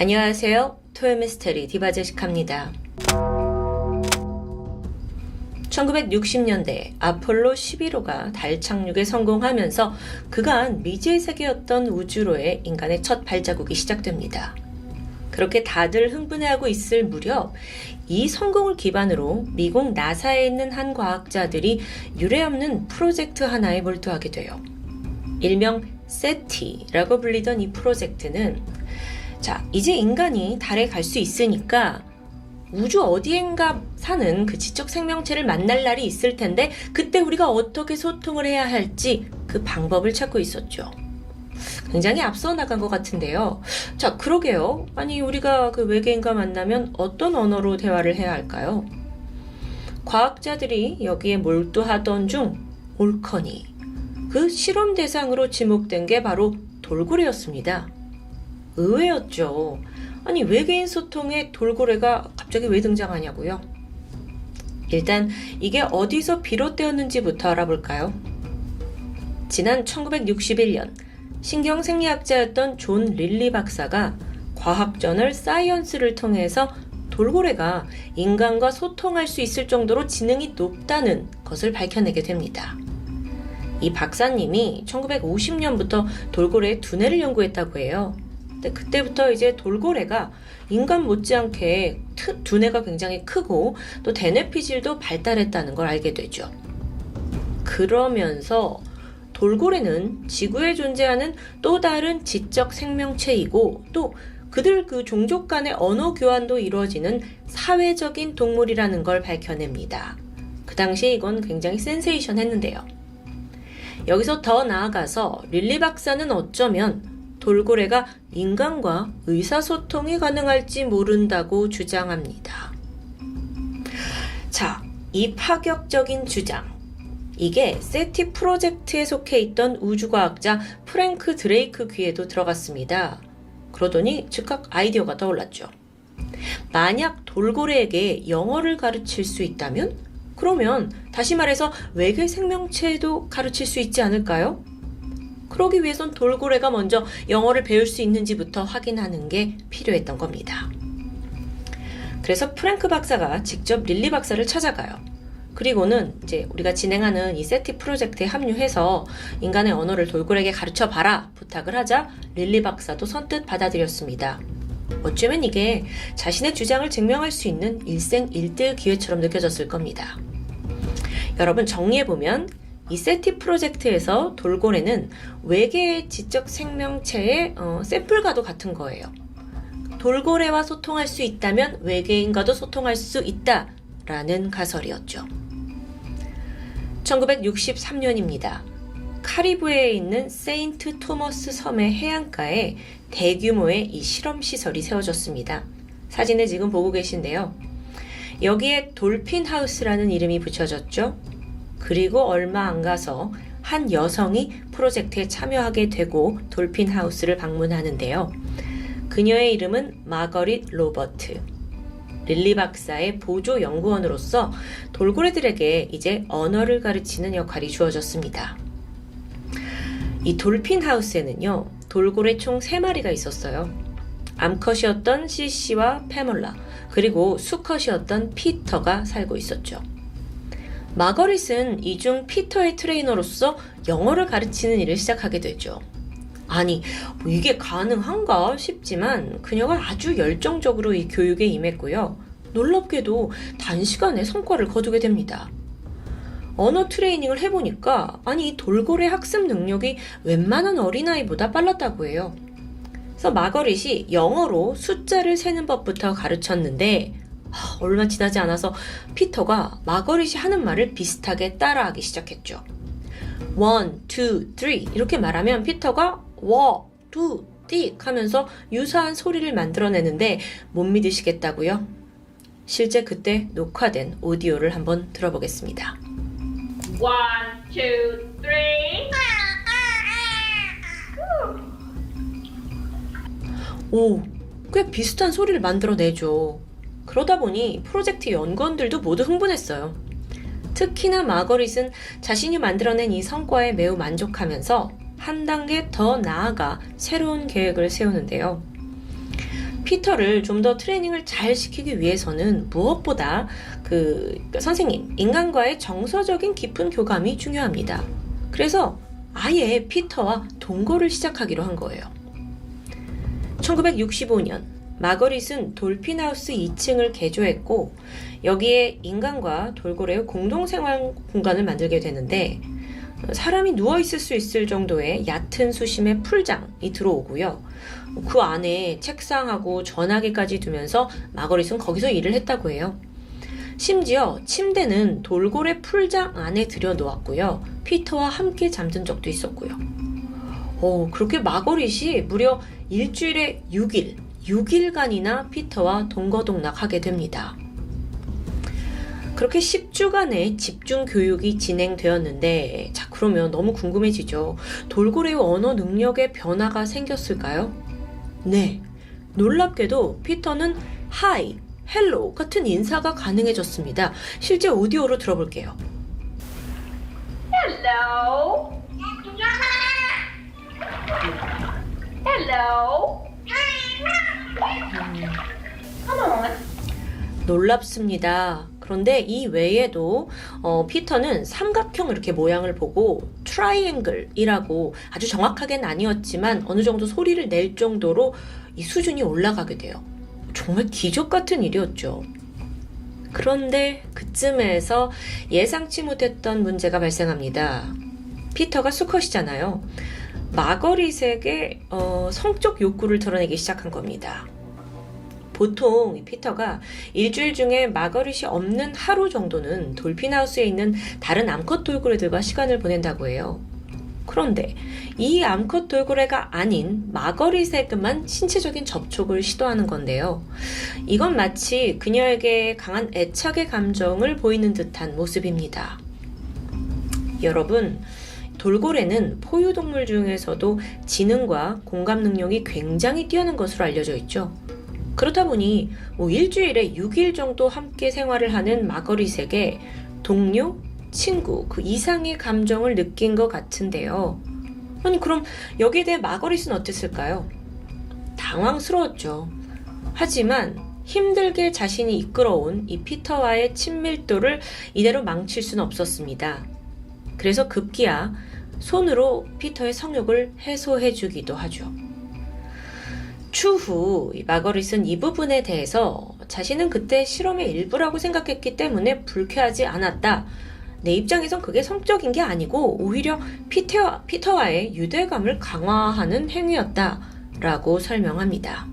안녕하세요. 토요미스테리 디바제식합니다. 1960년대 아폴로 11호가 달 착륙에 성공하면서 그간 미지의 세계였던 우주로의 인간의 첫 발자국이 시작됩니다. 그렇게 다들 흥분해하고 있을 무렵 이 성공을 기반으로 미국 나사에 있는 한 과학자들이 유례없는 프로젝트 하나에 몰두하게 돼요. 일명 세티라고 불리던 이 프로젝트는 자, 이제 인간이 달에 갈 수 있으니까 우주 어디엔가 사는 그 지적 생명체를 만날 날이 있을 텐데 그때 우리가 어떻게 소통을 해야 할지 그 방법을 찾고 있었죠. 굉장히 앞서 나간 것 같은데요. 자, 그러게요. 아니, 우리가 그 외계인과 만나면 어떤 언어로 대화를 해야 할까요? 과학자들이 여기에 몰두하던 중 올커니, 그 실험 대상으로 지목된 게 바로 돌고래였습니다. 의외였죠. 아니, 외계인 소통에 돌고래가 갑자기 왜 등장하냐고요? 일단 이게 어디서 비롯되었는지부터 알아볼까요? 지난 1961년 신경 생리학자였던 존 릴리 박사가 과학 저널 사이언스를 통해서 돌고래가 인간과 소통할 수 있을 정도로 지능이 높다는 것을 밝혀내게 됩니다. 이 박사님이 1950년부터 돌고래의 두뇌를 연구했다고 해요. 근데 그때부터 이제 돌고래가 인간 못지않게 트- 두뇌가 굉장히 크고 또 대뇌 피질도 발달했다는 걸 알게 되죠. 그러면서 돌고래는 지구에 존재하는 또 다른 지적 생명체이고 또 그들 그 종족 간의 언어 교환도 이루어지는 사회적인 동물이라는 걸 밝혀냅니다. 그 당시에 이건 굉장히 센세이션 했는데요. 여기서 더 나아가서 릴리 박사는 어쩌면 돌고래가 인간과 의사소통이 가능할지 모른다고 주장합니다. 자, 이 파격적인 주장. 이게 세티 프로젝트에 속해 있던 우주과학자 프랭크 드레이크 귀에도 들어갔습니다. 그러더니 즉각 아이디어가 떠올랐죠. 만약 돌고래에게 영어를 가르칠 수 있다면? 그러면 다시 말해서 외계 생명체도 가르칠 수 있지 않을까요? 그러기 위해선 돌고래가 먼저 영어를 배울 수 있는지부터 확인하는 게 필요했던 겁니다. 그래서 프랭크 박사가 직접 릴리 박사를 찾아가요. 그리고는 이제 우리가 진행하는 이 세티 프로젝트에 합류해서 인간의 언어를 돌고래에게 가르쳐 봐라 부탁을 하자 릴리 박사도 선뜻 받아들였습니다. 어쩌면 이게 자신의 주장을 증명할 수 있는 일생일대의 기회처럼 느껴졌을 겁니다. 여러분 정리해 보면 이 세티 프로젝트에서 돌고래는 외계의 지적 생명체의 어, 샘플과도 같은 거예요. 돌고래와 소통할 수 있다면 외계인과도 소통할 수 있다 라는 가설이었죠. 1963년입니다. 카리브해에 있는 세인트 토머스 섬의 해안가에 대규모의 이 실험 시설이 세워졌습니다. 사진을 지금 보고 계신데요. 여기에 돌핀 하우스라는 이름이 붙여졌죠. 그리고 얼마 안 가서 한 여성이 프로젝트에 참여하게 되고 돌핀 하우스를 방문하는데요. 그녀의 이름은 마거릿 로버트. 릴리 박사의 보조 연구원으로서 돌고래들에게 이제 언어를 가르치는 역할이 주어졌습니다. 이 돌핀 하우스에는요, 돌고래 총 3마리가 있었어요. 암컷이었던 CC와 페몰라, 그리고 수컷이었던 피터가 살고 있었죠. 마거릿은 이중 피터의 트레이너로서 영어를 가르치는 일을 시작하게 되죠. 아니, 뭐 이게 가능한가 싶지만 그녀가 아주 열정적으로 이 교육에 임했고요. 놀랍게도 단시간에 성과를 거두게 됩니다. 언어 트레이닝을 해보니까 아니 이 돌고래 학습 능력이 웬만한 어린아이보다 빨랐다고 해요. 그래서 마거릿이 영어로 숫자를 세는 법부터 가르쳤는데 하, 얼마 지나지 않아서 피터가 마거릿이 하는 말을 비슷하게 따라하기 시작했죠. one, two, three 이렇게 말하면 피터가 워, 투, 띡 하면서 유사한 소리를 만들어내는데 못 믿으시겠다고요? 실제 그때 녹화된 오디오를 한번 들어보겠습니다. One, two, three. 오, 꽤 비슷한 소리를 만들어내죠. 그러다 보니 프로젝트 연구원들도 모두 흥분했어요. 특히나 마거릿은 자신이 만들어낸 이 성과에 매우 만족하면서 한 단계 더 나아가 새로운 계획을 세우는데요. 피터를 좀 더 트레이닝을 잘 시키기 위해서는 무엇보다 그 선생님, 인간과의 정서적인 깊은 교감이 중요합니다. 그래서 아예 피터와 동거를 시작하기로 한 거예요. 1965년 마거릿은 돌핀하우스 2층을 개조했고 여기에 인간과 돌고래의 공동생활 공간을 만들게 되는데 사람이 누워 있을 수 있을 정도의 얕은 수심의 풀장이 들어오고요. 그 안에 책상하고 전화기까지 두면서 마거릿은 거기서 일을 했다고 해요. 심지어 침대는 돌고래 풀장 안에 들여놓았고요. 피터와 함께 잠든 적도 있었고요. 오, 그렇게 마거릿이 무려 일주일에 6일, 6일간이나 피터와 동거동락하게 됩니다. 그렇게 10주간의 집중 교육이 진행되었는데, 자, 그러면 너무 궁금해지죠. 돌고래의 언어 능력에 변화가 생겼을까요? 네. 놀랍게도 피터는 하이, 헬로 같은 인사가 가능해졌습니다. 실제 오디오로 들어볼게요. Hello. Hello. 놀랍습니다. 그런데 이 외에도 어, 피터는 삼각형 이렇게 모양을 보고 트라이앵글이라고 아주 정확하게는 아니었지만 어느 정도 소리를 낼 정도로 이 수준이 올라가게 돼요. 정말 기적 같은 일이었죠. 그런데 그쯤에서 예상치 못했던 문제가 발생합니다. 피터가 수컷이잖아요. 마거릿에게 어, 성적 욕구를 드러내기 시작한 겁니다. 보통 이 피터가 일주일 중에 마거릿이 없는 하루 정도는 돌핀하우스에 있는 다른 암컷 돌고래들과 시간을 보낸다고 해요. 그런데 이 암컷 돌고래가 아닌 마거릿에게만 신체적인 접촉을 시도하는 건데요. 이건 마치 그녀에게 강한 애착의 감정을 보이는 듯한 모습입니다. 여러분, 돌고래는 포유동물 중에서도 지능과 공감 능력이 굉장히 뛰어난 것으로 알려져 있죠. 그렇다 보니 뭐 일주일에 6일 정도 함께 생활을 하는 마거릿에게 동료, 친구, 그 이상의 감정을 느낀 것 같은데요. 아니, 그럼 여기에 대해 마거릿은 어땠을까요? 당황스러웠죠. 하지만 힘들게 자신이 이끌어온 이 피터와의 친밀도를 이대로 망칠 수는 없었습니다. 그래서 급기야 손으로 피터의 성욕을 해소해 주기도 하죠. 추후 이 마거릿은 이 부분에 대해서 자신은 그때 실험의 일부라고 생각했기 때문에 불쾌하지 않았다. 내 입장에선 그게 성적인 게 아니고 오히려 피터, 피터와의 유대감을 강화하는 행위였다. 라고 설명합니다.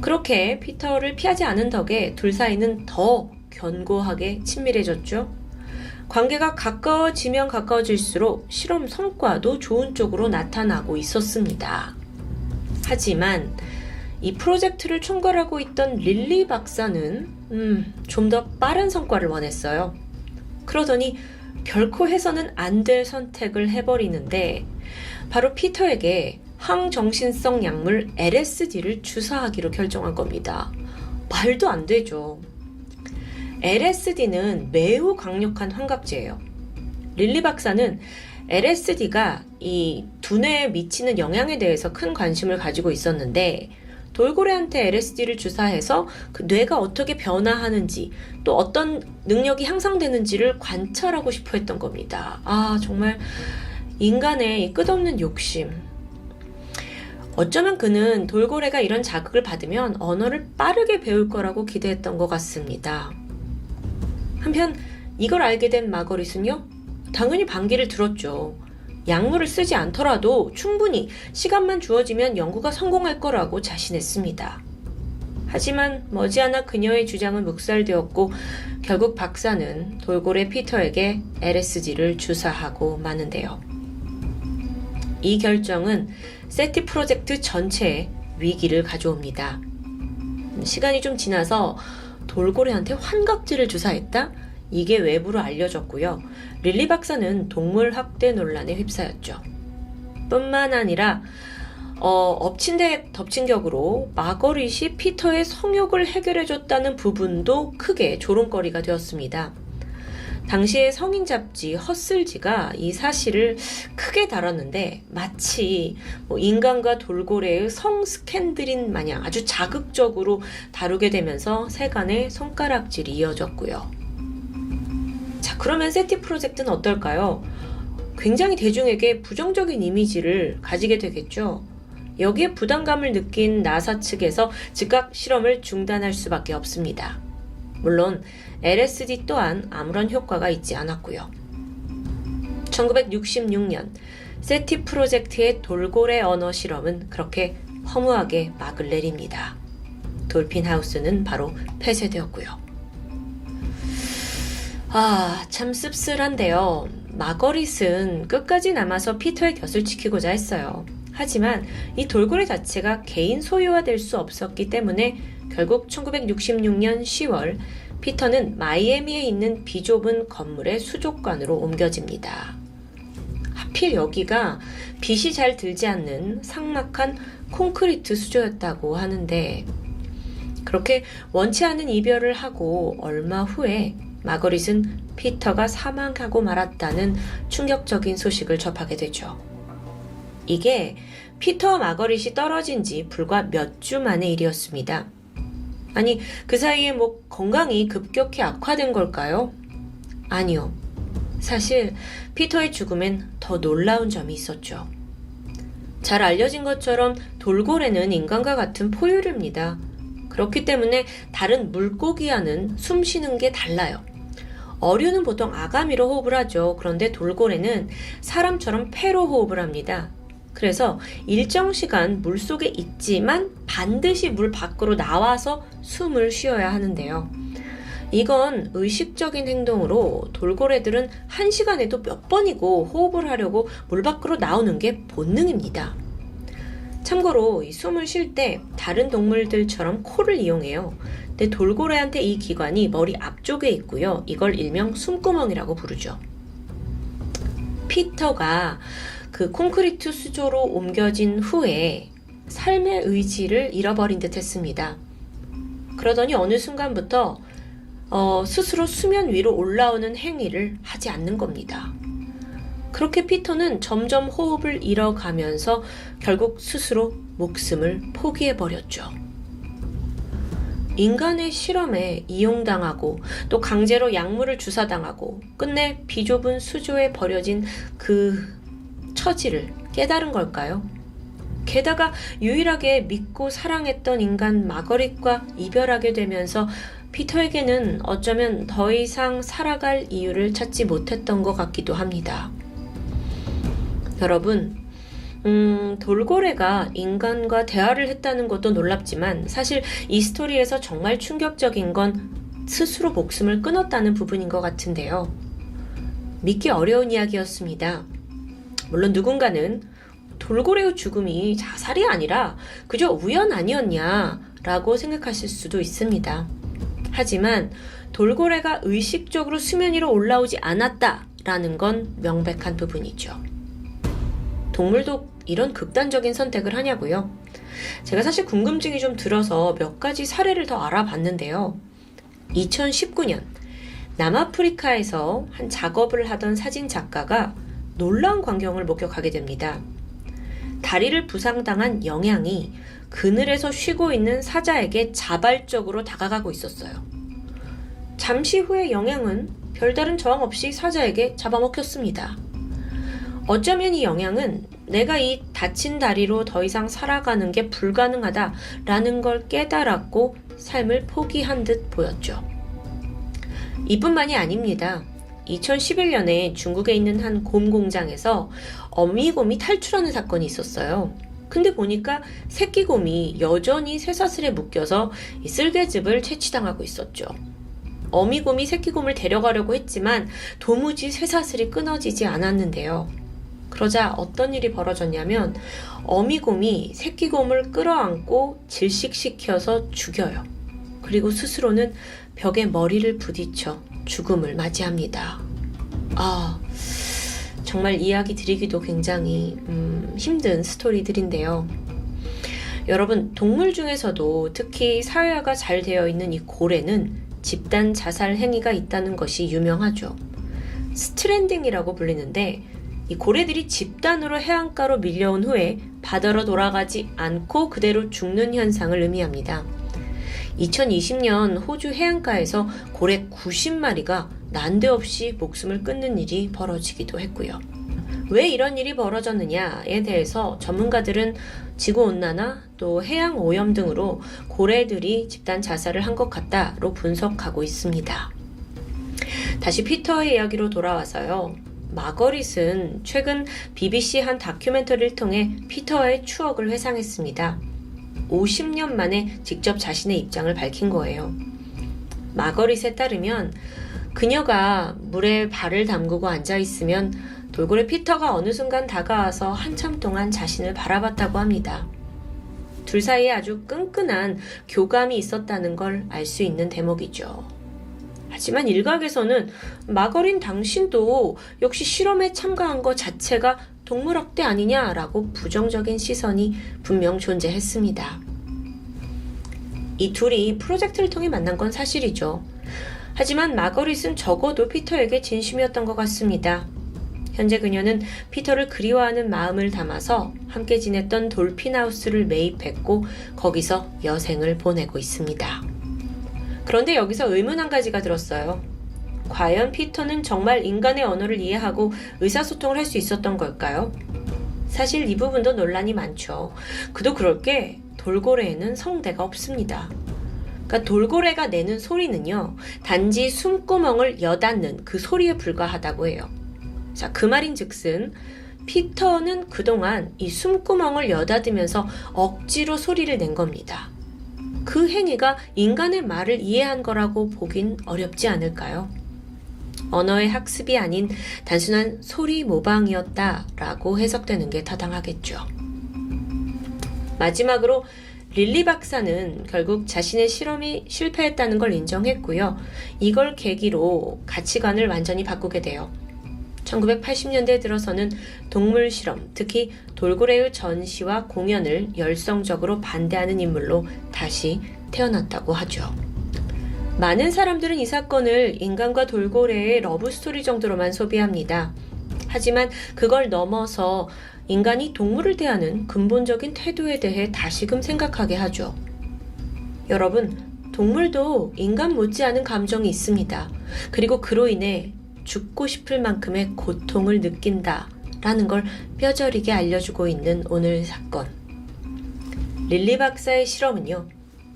그렇게 피터를 피하지 않은 덕에 둘 사이는 더 견고하게 친밀해졌죠. 관계가 가까워지면 가까워질수록 실험 성과도 좋은 쪽으로 나타나고 있었습니다. 하지만 이 프로젝트를 총괄하고 있던 릴리 박사는 음, 좀 더 빠른 성과를 원했어요. 그러더니 결코 해서는 안 될 선택을 해버리는데 바로 피터에게 항정신성 약물 LSD를 주사하기로 결정한 겁니다. 말도 안 되죠. LSD는 매우 강력한 환각제예요. 릴리 박사는 LSD가 이 두뇌에 미치는 영향에 대해서 큰 관심을 가지고 있었는데 돌고래한테 LSD를 주사해서 그 뇌가 어떻게 변화하는지 또 어떤 능력이 향상되는지를 관찰하고 싶어 했던 겁니다. 아, 정말 인간의 이 끝없는 욕심. 어쩌면 그는 돌고래가 이런 자극을 받으면 언어를 빠르게 배울 거라고 기대했던 것 같습니다. 한편 이걸 알게 된 마거릿은요, 당연히 반기를 들었죠. 약물을 쓰지 않더라도 충분히 시간만 주어지면 연구가 성공할 거라고 자신했습니다. 하지만 머지않아 그녀의 주장은 묵살되었고 결국 박사는 돌고래 피터에게 LSD를 주사하고 마는데요. 이 결정은 세티 프로젝트 전체에 위기를 가져옵니다. 시간이 좀 지나서 돌고래한테 환각제를 주사했다? 이게 외부로 알려졌고요. 릴리 박사는 동물 학대 논란에 휩싸였죠. 뿐만 아니라 어, 엎친 데 덮친 격으로 마거릿이 피터의 성욕을 해결해줬다는 부분도 크게 조롱거리가 되었습니다. 당시의 성인 잡지 허슬지가 이 사실을 크게 다뤘는데 마치 뭐 인간과 돌고래의 성 스캔들인 마냥 아주 자극적으로 다루게 되면서 세간의 손가락질이 이어졌고요. 자, 그러면 세티 프로젝트는 어떨까요? 굉장히 대중에게 부정적인 이미지를 가지게 되겠죠. 여기에 부담감을 느낀 나사 측에서 즉각 실험을 중단할 수밖에 없습니다. 물론 LSD 또한 아무런 효과가 있지 않았고요. 1966년 세티 프로젝트의 돌고래 언어 실험은 그렇게 허무하게 막을 내립니다. 돌핀 하우스는 바로 폐쇄되었고요. 아, 참 씁쓸한데요. 마거릿은 끝까지 남아서 피터의 곁을 지키고자 했어요. 하지만 이 돌고래 자체가 개인 소유화될 수 없었기 때문에 결국 1966년 10월 피터는 마이애미에 있는 비좁은 건물의 수족관으로 옮겨집니다. 하필 여기가 빛이 잘 들지 않는 삭막한 콘크리트 수조였다고 하는데 그렇게 원치 않은 이별을 하고 얼마 후에 마거릿은 피터가 사망하고 말았다는 충격적인 소식을 접하게 되죠. 이게 피터와 마거릿이 떨어진 지 불과 몇 주 만의 일이었습니다. 아니, 그 사이에 뭐 건강이 급격히 악화된 걸까요? 아니요. 사실 피터의 죽음엔 더 놀라운 점이 있었죠. 잘 알려진 것처럼 돌고래는 인간과 같은 포유류입니다. 그렇기 때문에 다른 물고기와는 숨 쉬는 게 달라요. 어류는 보통 아가미로 호흡을 하죠. 그런데 돌고래는 사람처럼 폐로 호흡을 합니다. 그래서 일정 시간 물 속에 있지만 반드시 물 밖으로 나와서 숨을 쉬어야 하는데요. 이건 의식적인 행동으로 돌고래들은 한 시간에도 몇 번이고 호흡을 하려고 물 밖으로 나오는 게 본능입니다. 참고로 이 숨을 쉴 때 다른 동물들처럼 코를 이용해요. 근데 돌고래한테 이 기관이 머리 앞쪽에 있고요. 이걸 일명 숨구멍이라고 부르죠. 피터가 그 콘크리트 수조로 옮겨진 후에 삶의 의지를 잃어버린 듯 했습니다. 그러더니 어느 순간부터 어, 스스로 수면 위로 올라오는 행위를 하지 않는 겁니다. 그렇게 피터는 점점 호흡을 잃어가면서 결국 스스로 목숨을 포기해버렸죠. 인간의 실험에 이용당하고 또 강제로 약물을 주사당하고 끝내 비좁은 수조에 버려진 그 처지를 깨달은 걸까요? 게다가 유일하게 믿고 사랑했던 인간 마거릿과 이별하게 되면서 피터에게는 어쩌면 더 이상 살아갈 이유를 찾지 못했던 것 같기도 합니다. 여러분, 음, 돌고래가 인간과 대화를 했다는 것도 놀랍지만 사실 이 스토리에서 정말 충격적인 건 스스로 목숨을 끊었다는 부분인 것 같은데요. 믿기 어려운 이야기였습니다. 물론 누군가는 돌고래의 죽음이 자살이 아니라 그저 우연 아니었냐라고 생각하실 수도 있습니다. 하지만 돌고래가 의식적으로 수면 위로 올라오지 않았다라는 건 명백한 부분이죠. 동물도 이런 극단적인 선택을 하냐고요? 제가 사실 궁금증이 좀 들어서 몇 가지 사례를 더 알아봤는데요. 2019년 남아프리카에서 한 작업을 하던 사진 작가가 놀라운 광경을 목격하게 됩니다. 다리를 부상당한 영양이 그늘에서 쉬고 있는 사자에게 자발적으로 다가가고 있었어요. 잠시 후에 영양은 별다른 저항 없이 사자에게 잡아먹혔습니다. 어쩌면 이 영양은 내가 이 다친 다리로 더 이상 살아가는 게 불가능하다라는 걸 깨달았고 삶을 포기한 듯 보였죠. 이뿐만이 아닙니다. 2011년에 중국에 있는 한 곰 공장에서 어미곰이 탈출하는 사건이 있었어요. 근데 보니까 새끼곰이 여전히 쇠사슬에 묶여서 이 쓸개즙을 채취당하고 있었죠. 어미곰이 새끼곰을 데려가려고 했지만 도무지 쇠사슬이 끊어지지 않았는데요. 그러자 어떤 일이 벌어졌냐면 어미곰이 새끼곰을 끌어안고 질식시켜서 죽여요. 그리고 스스로는 벽에 머리를 부딪혀 죽음을 맞이합니다. 아, 정말 이야기 드리기도 굉장히 음, 힘든 스토리들인데요. 여러분, 동물 중에서도 특히 사회화가 잘 되어 있는 이 고래는 집단 자살 행위가 있다는 것이 유명하죠. 스트랜딩이라고 불리는데 이 고래들이 집단으로 해안가로 밀려온 후에 바다로 돌아가지 않고 그대로 죽는 현상을 의미합니다. 2020년 호주 해안가에서 고래 90마리가 난데없이 목숨을 끊는 일이 벌어지기도 했고요. 왜 이런 일이 벌어졌느냐에 대해서 전문가들은 지구온난화 또 해양 오염 등으로 고래들이 집단 자살을 한 것 같다로 분석하고 있습니다. 다시 피터의 이야기로 돌아와서요. 마거릿은 최근 BBC 한 다큐멘터리를 통해 피터의 추억을 회상했습니다. 50년 만에 직접 자신의 입장을 밝힌 거예요. 마거릿에 따르면 그녀가 물에 발을 담그고 앉아 있으면 돌고래 피터가 어느 순간 다가와서 한참 동안 자신을 바라봤다고 합니다. 둘 사이에 아주 끈끈한 교감이 있었다는 걸 알 수 있는 대목이죠. 하지만 일각에서는 마거린 당신도 역시 실험에 참가한 것 자체가 동물학대 아니냐라고 부정적인 시선이 분명 존재했습니다. 이 둘이 프로젝트를 통해 만난 건 사실이죠. 하지만 마거릿은 적어도 피터에게 진심이었던 것 같습니다. 현재 그녀는 피터를 그리워하는 마음을 담아서 함께 지냈던 돌핀하우스를 매입했고 거기서 여생을 보내고 있습니다. 그런데 여기서 의문 한 가지가 들었어요. 과연 피터는 정말 인간의 언어를 이해하고 의사소통을 할 수 있었던 걸까요? 사실 이 부분도 논란이 많죠. 그도 그럴 게 돌고래에는 성대가 없습니다. 그러니까 돌고래가 내는 소리는요, 단지 숨구멍을 여닫는 그 소리에 불과하다고 해요. 자, 그 말인 즉슨, 피터는 그동안 이 숨구멍을 여닫으면서 억지로 소리를 낸 겁니다. 그 행위가 인간의 말을 이해한 거라고 보긴 어렵지 않을까요? 언어의 학습이 아닌 단순한 소리 모방이었다라고 해석되는 게 타당하겠죠. 마지막으로 릴리 박사는 결국 자신의 실험이 실패했다는 걸 인정했고요. 이걸 계기로 가치관을 완전히 바꾸게 돼요. 1980년대에 들어서는 동물 실험, 특히 돌고래의 전시와 공연을 열성적으로 반대하는 인물로 다시 태어났다고 하죠. 많은 사람들은 이 사건을 인간과 돌고래의 러브스토리 정도로만 소비합니다. 하지만 그걸 넘어서 인간이 동물을 대하는 근본적인 태도에 대해 다시금 생각하게 하죠. 여러분, 동물도 인간 못지않은 감정이 있습니다. 그리고 그로 인해 죽고 싶을 만큼의 고통을 느낀다. 라는 걸 뼈저리게 알려주고 있는 오늘 사건. 릴리 박사의 실험은요,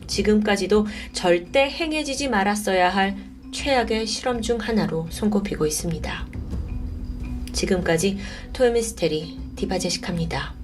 지금까지도 절대 행해지지 말았어야 할 최악의 실험 중 하나로 손꼽히고 있습니다. 지금까지 토요미스테리 디바제식합니다.